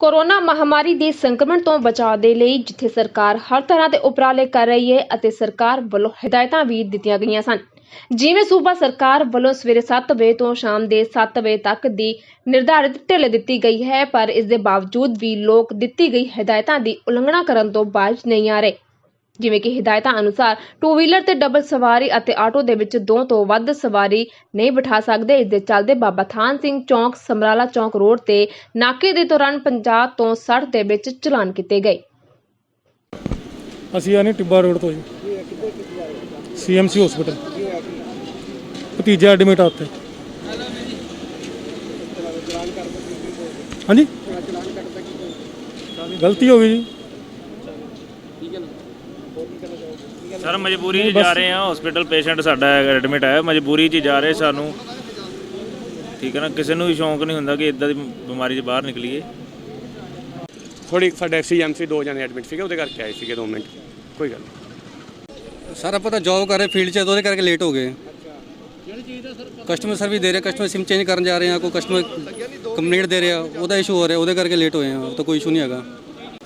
Corona ਮਹਾਮਾਰੀ ਦੇ ਸੰਕਰਮਣ ਤੋਂ ਬਚਾਅ ਦੇ ਲਈ ਜਿੱਥੇ ਸਰਕਾਰ ਹਰ ਤਰ੍ਹਾਂ ਦੇ ਉਪਰਾਲੇ ਕਰ ਰਹੀ ਹੈ ਅਤੇ ਸਰਕਾਰ ਵੱਲੋਂ ਹਦਾਇਤਾਂ ਵੀ ਦਿੱਤੀਆਂ ਗਈਆਂ ਸਨ। ਜਿਵੇਂ ਸੂਬਾ ਸਰਕਾਰ ਵੱਲੋਂ ਸਵੇਰੇ 7 ਵਜੇ ਤੋਂ ਸ਼ਾਮ ਦੇ 7 ਵਜੇ ਤੱਕ ਦੀ ਨਿਰਧਾਰਿਤ ਢਿੱਲ ਦਿੱਤੀ ਗਈ ਹੈ, ਪਰ ਇਸ ਦੇ ਬਾਵਜੂਦ ਵੀ ਲੋਕ ਦਿੱਤੀ ਗਈ ਹਦਾਇਤਾਂ ਦੀ ਉਲੰਘਣਾ ਕਰਨ ਤੋਂ ਬਾਜ਼ ਨਹੀਂ ਆ ਰਹੇ। ਜਿਵੇਂ ਕਿ ਹਦਾਇਤਾਂ ਅਨੁਸਾਰ ਟੂ ਵੀਲਰ ਤੇ ਡਬਲ ਸਵਾਰੀ ਅਤੇ ਆਟੋ ਦੇ ਵਿੱਚ ਦੋ ਤੋਂ ਵੱਧ ਸਵਾਰੀ ਨਹੀਂ ਬਿਠਾ ਸਕਦੇ। ਇਸ ਦੇ ਚੱਲਦੇ ਬਾਬਾ ਥਾਨ ਸਿੰਘ ਚੌਂਕ, ਸਮਰਾਲਾ ਚੌਂਕ ਰੋਡ ਤੇ ਨਾਕੇ ਦੇ ਦੌਰਾਨ 50 ਤੋਂ 60 ਦੇ ਵਿੱਚ ਚਲਾਨ ਕੀਤੇ ਗਏ। ਅਸੀਂ ਆਨੇ ਟਿੱਬਾ ਰੋਡ ਤੋਂ ਜੀ। ਸੀਐਮਸੀ ਹਸਪੀਟਲ ਭਤੀਜਾ ਐਡਮਿਟ ਆ ਉੱਥੇ। ਹਾਂਜੀ? ਗਲਤੀ ਹੋ ਗਈ ਜੀ। ਸਰ ਮਜਬੂਰੀ 'ਚ ਜਾ ਰਹੇ ਹਾਂ। ਹਸਪੀਟਲ ਪੇਸ਼ੈਂਟ ਸਾਡਾ ਐਡਮਿਟ ਹੈ। ਮਜਬੂਰੀ 'ਚ ਜਾ ਰਹੇ ਸਾਨੂੰ। ਠੀਕ ਹੈ ਨਾ ਕਿਸੇ ਨੂੰ ਵੀ ਸ਼ੌਂਕ ਨਹੀਂ ਹੁੰਦਾ ਕਿ ਇਦਾਂ ਦੀ ਬਿਮਾਰੀ 'ਚ ਬਾਹਰ ਨਿਕਲੀਏ। ਥੋੜੀ ਸਾਡੇ ਸੀਐਮਸੀ ਦੋ ਜਣੇ ਐਡਮਿਟ ਸੀਗੇ ਉਹਦੇ ਕਰਕੇ ਆਏ ਸੀਗੇ 2 ਮਿੰਟ। ਕੋਈ ਗੱਲ ਨਹੀਂ। ਸਰ ਆਪਾਂ ਤਾਂ ਜੌਬ ਕਰ ਰਹੇ ਫੀਲਡ 'ਚ ਉਹਦੇ ਕਰਕੇ ਲੇਟ ਹੋ ਗਏ। ਕਸਟਮਰ ਸਰਵਿਸ ਦੇ ਰਹੇ ਕਸਟਮਰ ਸਿਮ ਚੇਂਜ ਕਰਨ ਜਾ ਰਹੇ ਆ ਕੋਈ ਕਸਟਮਰ ਕੰਪਲੇਂਟ ਦੇ ਰਿਹਾ ਉਹਦਾ ਇਸ਼ੂ ਹੋ ਰਿਹਾ ਉਹਦੇ ਕਰਕੇ ਲੇਟ ਹੋਏ ਆ ਤਾਂ ਕੋਈ ਇਸ਼ੂ ਨਹੀਂ ਹੈਗਾ।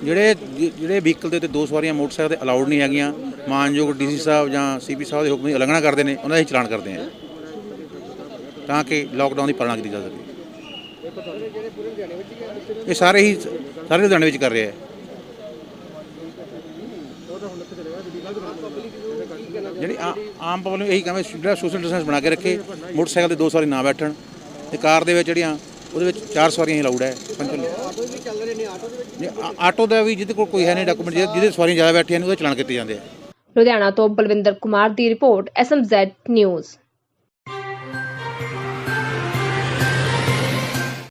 ਜਿਹੜੇ ਜਿਹੜੇ ਵਹੀਕਲ ਦੇ ਉੱਤੇ ਦੋ ਸਵਾਰੀਆਂ ਮੋਟਰਸਾਈਕਲ ਤੇ ਅਲਾਉਡ ਨਹੀਂ ਹੈਗੀਆਂ, ਮਾਨਯੋਗ ਡੀਸੀ ਸਾਹਿਬ ਜਾਂ ਸੀਪੀ ਸਾਹਿਬ ਦੇ ਹੁਕਮ ਦੀ ਉਲੰਘਣਾ ਕਰਦੇ ਨੇ, ਉਹਨਾਂ ਦਾ ਹੀ ਚਲਾਨ ਕਰਦੇ ਆ। ਤਾਂ ਕਿ ਲੋਕਡਾਊਨ ਦੀ ਪਾਲਣਾ ਕੀਤੀ ਜਾ ਸਕੇ। ਇਹ ਸਾਰੇ ਹੀ, ਸਾਰੇ ਲੁਧਿਆਣੇ ਵਿੱਚ ਕਰ ਰਹੇ ਆ ਜਿਹੜੀ ਆ- ਆਮ ਪਬਲਿਕ ਇਹੀ ਕਹਿੰਦੇ ਜਿਹੜਾ ਸੋਸ਼ਲ ਡਿਸਟੈਂਸ ਬਣਾ ਕੇ ਰੱਖੇ, ਮੋਟਰਸਾਈਕਲ ਤੇ ਦੋ ਸਵਾਰੀ ਨਾ ਬੈਠਣ, ਤੇ ਕਾਰ ਦੇ ਵਿੱਚ ਜਿਹੜੀਆਂ ਉਹਦੇ ਵਿੱਚ ਚਾਰ ਸਵਾਰੀਆਂ ਹੀ ਅਲਾਉਡ ਹੈ, ਪੰਜ ਆਟੋ ਦਾ ਵੀ ਜਿਹਦੇ ਕੋਲ ਕੋਈ ਹੈ ਨਹੀਂ ਡਾਕੂਮੈਂਟ ਜਿਹਦੇ ਸਵਾਰੀਆਂ ਜ਼ਿਆਦਾ ਬੈਠੀਆਂ ਨੇ, ਉਹਦੇ ਚਲਾਨ ਕੀਤੇ ਜਾਂਦੇ ਆ। ਲੁਧਿਆਣਾ ਤੋਂ ਬਲਵਿੰਦਰ ਕੁਮਾਰ ਦੀ ਰਿਪੋਰਟ ਐਸਐਮਜ਼ੈਡ ਨਿਊਜ਼।